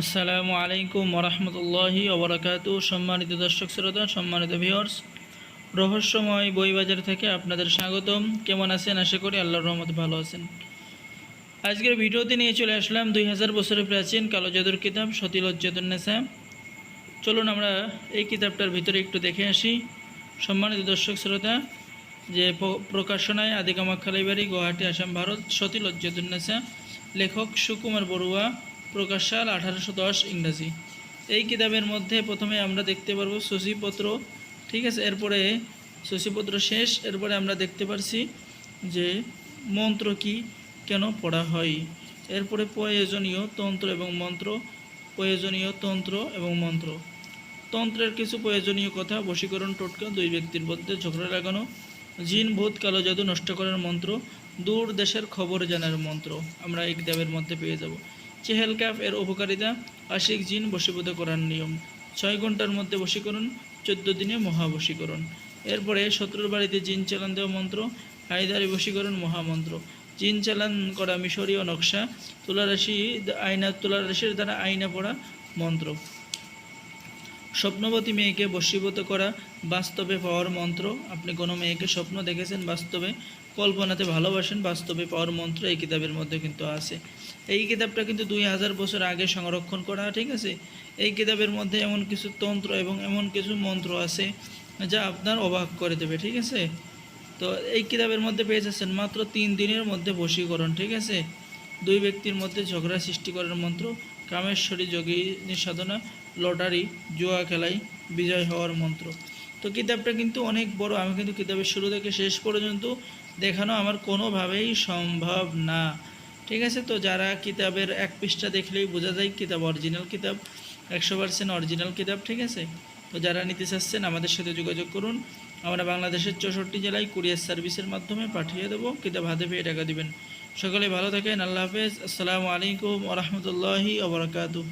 আসসালামু আলাইকুম ওরহমতুল্লাহি ওবরাকাতু। সম্মানিত দর্শক শ্রোতা, সম্মানিত ভিউয়ার্স রহস্যময় বইবাজার থেকে আপনাদের স্বাগতম। কেমন আছেন? আশা করি আল্লাহর রহমত ভালো আছেন। আজকের ভিডিওতে নিয়ে চলে আসলাম দুই হাজার বছরের প্রাচীন কালো জাদুর কিতাব সতিলজ্জাতুন্নেসা চলুন আমরা এই কিতাবটার ভিতরে একটু দেখে আসি। সম্মানিত দর্শক শ্রোতা, যে প্রকাশনায় লাইব্রেরি, গুয়াহাটি, আসাম, ভারত সতিলজ্জাতুন্নেসা লেখক সুকুমার বড়ুয়া প্রকাশ সাল আঠারোশো দশ ইংরাজি। এই কিতাবের মধ্যে প্রথমে আমরা দেখতে পারব সূচিপত্র ঠিক আছে? এরপরে সূচিপত্র শেষ, এরপরে আমরা দেখতে পারছি যে মন্ত্র কি কেন পড়া হয়। এরপরে প্রয়োজনীয় তন্ত্র এবং মন্ত্র, প্রয়োজনীয় তন্ত্র এবং মন্ত্র। তন্ত্রের কিছু প্রয়োজনীয় কথা, বশীকরণ, টোটকা, দুই ব্যক্তির মধ্যে ঝগড়া লাগানো, জিন, ভূত, কালো জাদু, নষ্ট করার মন্ত্র, দূর দেশের খবর জানার মন্ত্র। আমরা এই কিতাবের মধ্যে পেয়ে যাব। চেহেল ক্যাফ এর উপকারিতা আশিক জিন বশীভূত করার নিয়ম। ছয় ঘণ্টার মধ্যে বশীকরণ, চোদ্দ দিনে মহাবশীকরণ। এরপরে শত্রুর বাড়িতে জিন চালান দেওয়া মন্ত্র, হায়দারি বশীকরণ মহামন্ত্র। জিন চালান করা মিশরীয় নকশা, তুলারাশি আয়না তুলারাশির দ্বারা আয়না পড়া মন্ত্র। স্বপ্নবতী মেয়েকে বশীভূত করা বাস্তবে পাওয়ার মন্ত্র। আপনি কোনো মেয়েকে স্বপ্ন দেখেছেন বাস্তবে? কল্পনাতে ভালোবাসেন, বাস্তবে পাওয়ার মন্ত্র এই কিতাবের মধ্যে কিন্তু আছে। এই কিতাবটা কিন্তু দুই হাজার বছর আগে সংরক্ষণ করা, ঠিক আছে? এই কিতাবের মধ্যে এমন কিছু তন্ত্র এবং এমন কিছু মন্ত্র আছে যা আপনার অবাক করে দেবে, ঠিক আছে? তো এই কিতাবের মধ্যে পেয়ে যাচ্ছেন মাত্র তিন দিনের মধ্যে বশীকরণ, ঠিক আছে? দুই ব্যক্তির মধ্যে ঝগড়া সৃষ্টি করার মন্ত্র কামেশ্বরী যোগিনী সাধনা লটারি, জুয়া খেলায় বিজয় হওয়ার মন্ত্র। তো কিতাবটা কিন্তু অনেক বড়, আমি কিন্তু কিতাবের শুরু থেকে শেষ পর্যন্ত দেখানো আমার কোনোভাবেই সম্ভব না। ঠিক আছে? তো যারা কিতাবের এক পৃষ্ঠা দেখলেই বোঝা যায় কিতাব অরিজিনাল কিতাব, একশো পার্সেন্ট অরিজিনাল কিতাব, ঠিক আছে? তো যারা নিতে চাচ্ছেন আমাদের সাথে যোগাযোগ করুন। আমরা বাংলাদেশের চৌষট্টি জেলায় কুরিয়ার সার্ভিসের মাধ্যমে পাঠিয়ে দেবো। কিতাব হাতে পেয়ে টাকা দেবেন। সকলে ভালো থাকেন। আল্লাহ হাফেজ। আসসালামু আলাইকুম ওরহমতুল্লাহি ওবরাকাতু